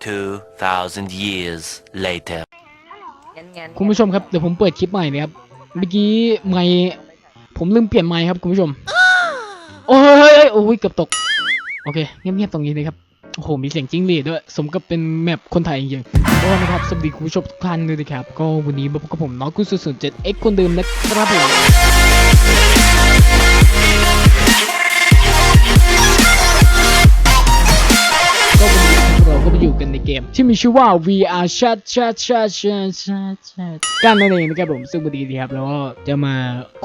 2,000 years later. คุณผู้ชมครับเดี๋ยวผมเปิดคลิปใหม่นะครับเมื่อกี้ไมค์ผมลืมเปลี่ยนไมค์ครับคุณผู้ชม โอ้ยเฮ้ยเฮ้ยโอ้ยเกือบตก โอเคเงียบๆตรงนี้เลยครับโอ้โหมีเสียงจิ้งหรีดด้วย สมกับเป็นแมปคนไทยจริงๆก็นะครับสวัสดีคุณผู้ชมทุกท่านเลยนะครับ ก็วันนี้มาพบกับผมน้องกุศลเจ็ดเอ็กคนเดิมนะครับผม ม ที่มีชื่อว่า VR Chat Chat Chat Chat Chat Chat กันนั่นเองนะครับผมซึ่งวันนี้นะครับเราก็จะมา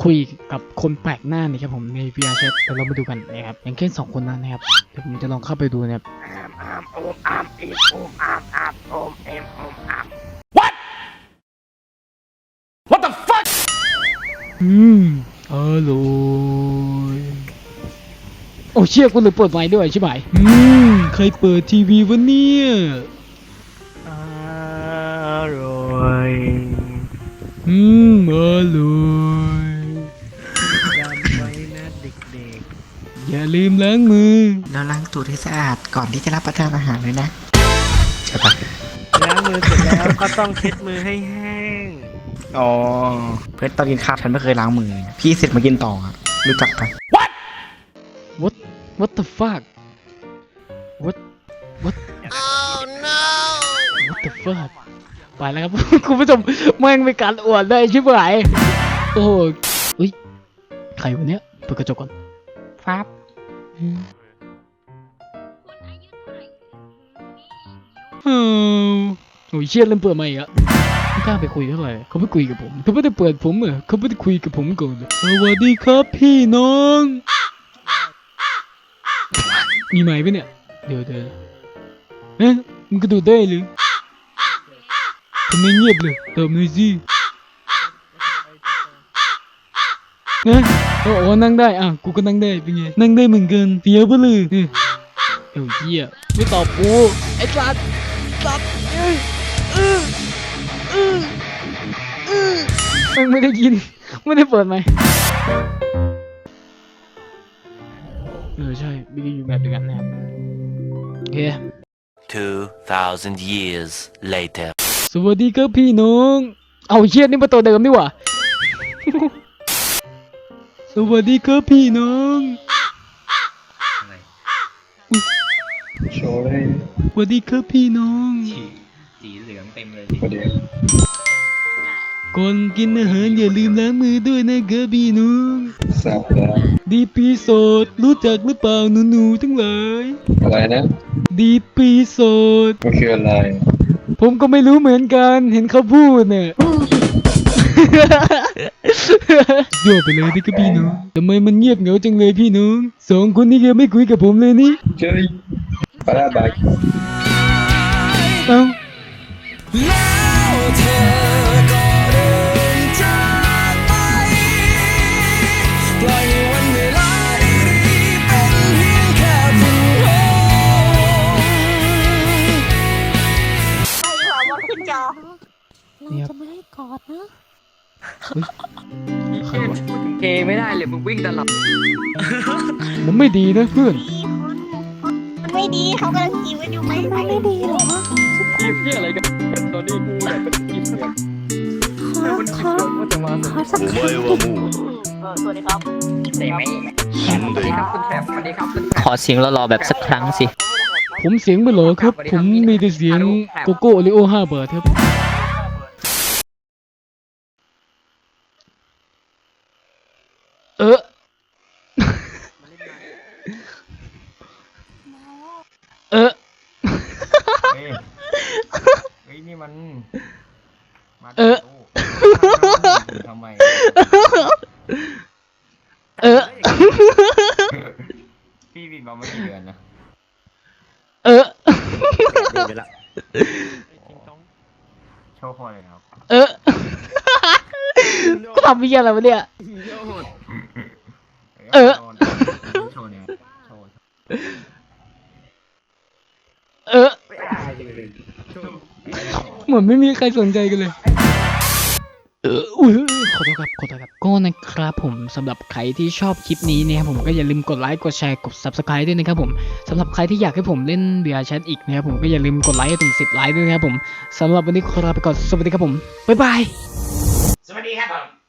คุยกับคนแปลกหน้านะครับผมใน VR Chat เดี๋ยวเรามาดูกันนะครับอย่างเช่นสองคนนั้นนะครับเดี๋ยวผมจะลองเข้าไปดูนะครับอืมอร่อยโอ้เชี่ยกูเลยเปิดไม้ด้วยใช่ไหมอืม ใครเปิดทีวีวะเนี่ย อยอืมอร่อยจำไว้นะเด็กอย่าลืมล้างมือ แล้วล้างตูดให้สะอาดก่อนที่จะรับประทานอาหารเลยนะ ใช่ปะๆ ล้างมือเสร็จแล้วก็ต้องเช็ดมือให้แห้ง อ๋อ เพื่อนตอนกินข้าวฉันไม่เคยล้างมือพี่เสร็จมากินต่ออะรู้จักปะ what what the fuck what what what the fuck ไปแล้วครับ คุณผู้ชมแม่งมีการอวดเลยชิบหายโอ้โหอุ้ยใครวะเนี้ยเปิดกระจกก่อนฟับอืมอ้าวโอ้ยเชี่ยเริ่มเปิดมาอีกอะไม่กล้าไปคุยเท่าไหร่เขาไม่คุยกับผมเขาไม่ได้เปิดผมอะเขาไม่ได้คุยกับผมก่อนเลยสวัสดีครับพี่น้อง มีไหมปะเนี่ย เดี๋ยวเดี๋ยวเอ๊ะมึงกระโดดได้หรือ ทำไมเงียบเลยเตอบหน่อยสินะโอ้โอ้นั่งได้ อะ กูก็นั่งได้เป็นไง นั่งได้เหมือนกันเฟี้ยวปะเลยเออเอ้าเหี้ยไม่ตอบกูไอ้สัตว์สัตว์เอ้ยเออเออเออมึงไม่ได้ยิน ไม่ได้เปิดไหมเออใช่ไม่ได้อยู่แบบเดียวกันนะครับโอเค 2,000 years later. สวัสดีครับพี่น้อง เอาเชี่ยนี่มาตัวเดิมนี่หว่า สวัสดีครับพี่น้องโชว์เลยสวัสดีครับพี่น้องสีเหลืองเต็มเลยประเดี๋ยวก่อนกินอาหารอย่าลืมล้างมือด้วยนะครับพี่น้องทราบแล้วดีปีโสดรู้จักหรือเปล่าหนูๆทั้งหลายอะไรนะดีปีโสดมันคืออะไร ผมก็ไม่รู้เหมือนกัน เห็นเขาพูดเนี่ย โยกไปเลยนะครับพี่น้องทำไมมันเงียบเหงาจังเลยพี่น้องสองคนนี้ก็ไม่คุยกับผมเลยนี่เจ้ยปลาบายเอ้าเจะไม่ให้กอดนะใครวะเกไม่ได้เลยมึงวิ่งตลอดมันไม่ดีนะเพื่อน มันไม่ดีเขากำลังจีบกันอยู่ไหมมันไม่ดีเหรอทีมที่อะไรกันตอนนี้กูอยากเป็นทีมเนี่ยขอขอว่าจะมาขอสักครั้งดิเออสวัสดีครับเตะไหมสวัสดีครับคุณแฟมสวัสดีครับคุณแฟมขอเสียงหล่อๆแบบสักครั้งสิ ผมเสียงไม่หรอครับ ผมมีแต่เสียงโกโก้โอริโอห้าบาทครับ เออ เออ เฮ้ยเฮ้ยนี่มันมา เออ ทำไมเออ พี่บินมาเมื่อกี่เดือนนะเออโชว์คนเลยครับเออ ก็ทำมีอะไรวะเนี่ย เออ โชว์เนี่ยโชว์เออ เหมือนไม่มีใครสนใจกันเลย เอออุ้ยขอโทษครับขอโทษครับก็นะครับผมสำหรับใครที่ชอบคลิปนี้เนี่ยครับผมก็อย่าลืมกดไลค์กดแชร์กด subscribe ด้วยนะครับผมสำหรับใครที่อยากให้ผมเล่นเบียร์แชทอีกนะครับผมก็อย่าลืมกดไลค์ถึง 10 ไลค์ด้วยนะครับผมสำหรับวันนี้ขอลาไปก่อนสวัสดีครับผมบ๊ายบายสวัสดีครับผม